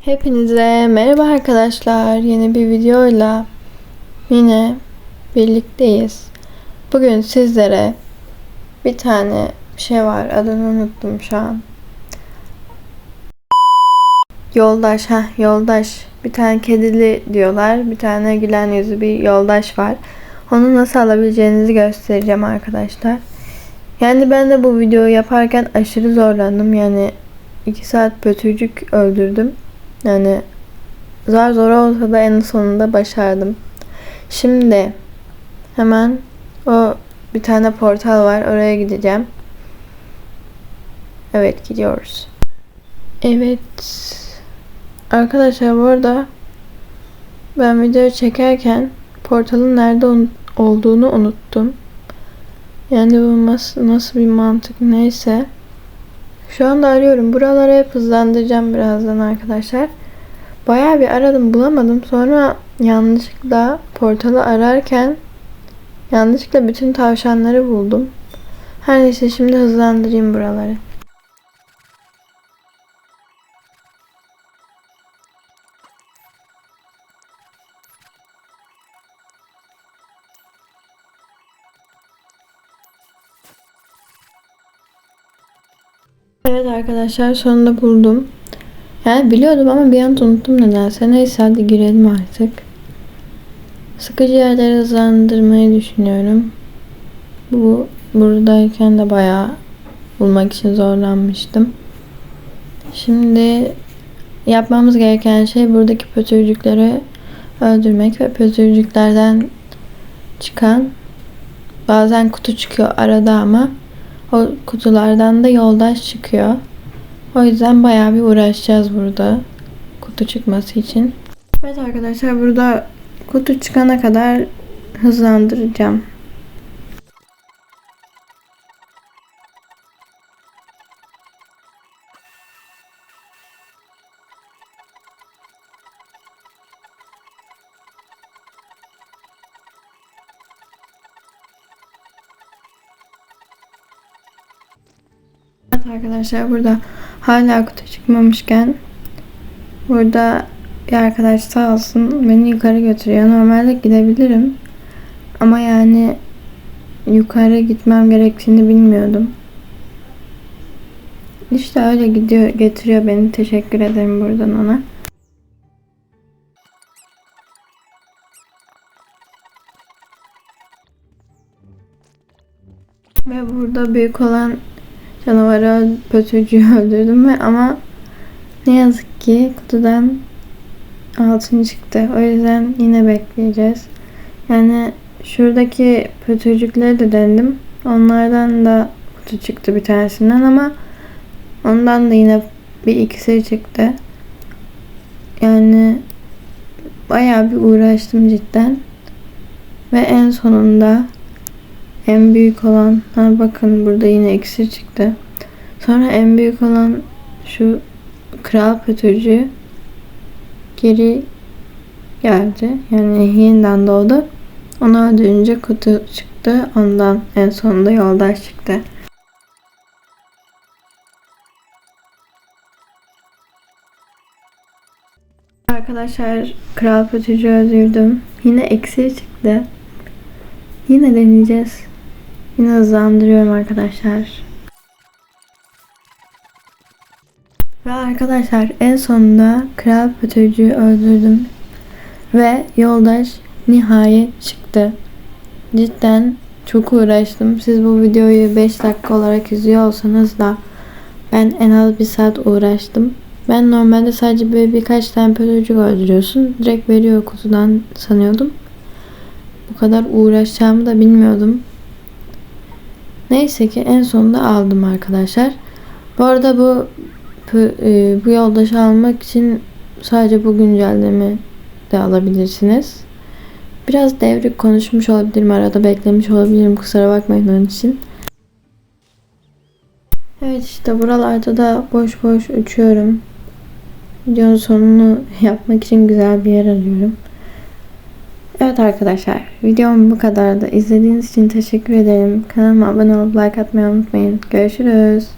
Hepinize merhaba arkadaşlar. Yeni bir videoyla yine birlikteyiz. Bugün sizlere bir tane şey var. Adını unuttum şu an. Yoldaş ha yoldaş. Bir tane kedili diyorlar. Bir tane gülen yüzlü bir yoldaş var. Onu nasıl alabileceğinizi göstereceğim arkadaşlar. Yani ben de bu videoyu yaparken aşırı zorlandım. Yani 2 saat pötürcük öldürdüm. Yani zar zor olsa da en sonunda başardım. Şimdi hemen o bir tane portal var. Oraya gideceğim. Evet gidiyoruz. Evet. Arkadaşlar bu arada ben video çekerken portalın nerede un- olduğunu unuttum. Yani bu nasıl, nasıl bir mantık neyse. Şu anda arıyorum. Buraları hep hızlandıracağım birazdan arkadaşlar. Bayağı bir aradım bulamadım. Sonra yanlışlıkla portalı ararken yanlışlıkla bütün tavşanları buldum. Her neyse şimdi hızlandırayım buraları. Evet arkadaşlar sonunda buldum. Yani biliyordum ama bir an unuttum nedense. Neyse hadi girelim artık. Sıkıcı yerleri hızlandırmayı düşünüyorum. Bu buradayken de bayağı bulmak için zorlanmıştım. Şimdi yapmamız gereken şey buradaki pötürcükleri öldürmek ve pötürcüklerden çıkan bazen kutu çıkıyor arada ama o kutulardan da yoldaş çıkıyor. O yüzden bayağı bir uğraşacağız burada kutu çıkması için. Evet arkadaşlar burada kutu çıkana kadar hızlandıracağım. Evet arkadaşlar burada hala kutu çıkmamışken burada bir arkadaş sağ olsun beni yukarı götürüyor. Normalde gidebilirim. Ama yani yukarı gitmem gerektiğini bilmiyordum. İşte öyle gidiyor, getiriyor beni. Teşekkür ederim buradan ona. Ve burada büyük olan canavarı pötürcüyü öldürdüm ve ama ne yazık ki kutudan altın çıktı. O yüzden yine bekleyeceğiz. Yani şuradaki pötürcükleri de denedim. Onlardan da kutu çıktı bir tanesinden ama ondan da yine bir ikisi çıktı. Yani bayağı bir uğraştım cidden. Ve en sonunda en büyük olan ha bakın burada yine iksir çıktı. Sonra en büyük olan şu kral pötürcü geri geldi. Yani yeniden doğdu. Onu öldürünce kutu çıktı. Ondan en sonunda yoldaş çıktı. Arkadaşlar kral pötürcü öldürdüm. Yine eksi çıktı. Yine deneyeceğiz. Yine hızlandırıyorum arkadaşlar. Ve arkadaşlar en sonunda kral pötürcüyü öldürdüm. Ve yoldaş nihayet çıktı. Cidden çok uğraştım. Siz bu videoyu 5 dakika olarak izliyor olsanız da ben en az bir saat uğraştım. Ben normalde sadece böyle birkaç tane pötürcük öldürüyorsun. Direkt veriyor kutudan sanıyordum. Bu kadar uğraşacağımı da bilmiyordum. Neyse ki en sonunda aldım arkadaşlar. Bu arada bu e, bu yoldaşı almak için sadece bu güncelleme de alabilirsiniz. Biraz devrik konuşmuş olabilirim. Arada beklemiş olabilirim. Kusura bakmayın onun için. Evet işte buralarda da boş boş uçuyorum. Videonun sonunu yapmak için güzel bir yer arıyorum. Evet arkadaşlar videom bu kadardı. İzlediğiniz için teşekkür ederim. Kanalıma abone olup like atmayı unutmayın. Görüşürüz.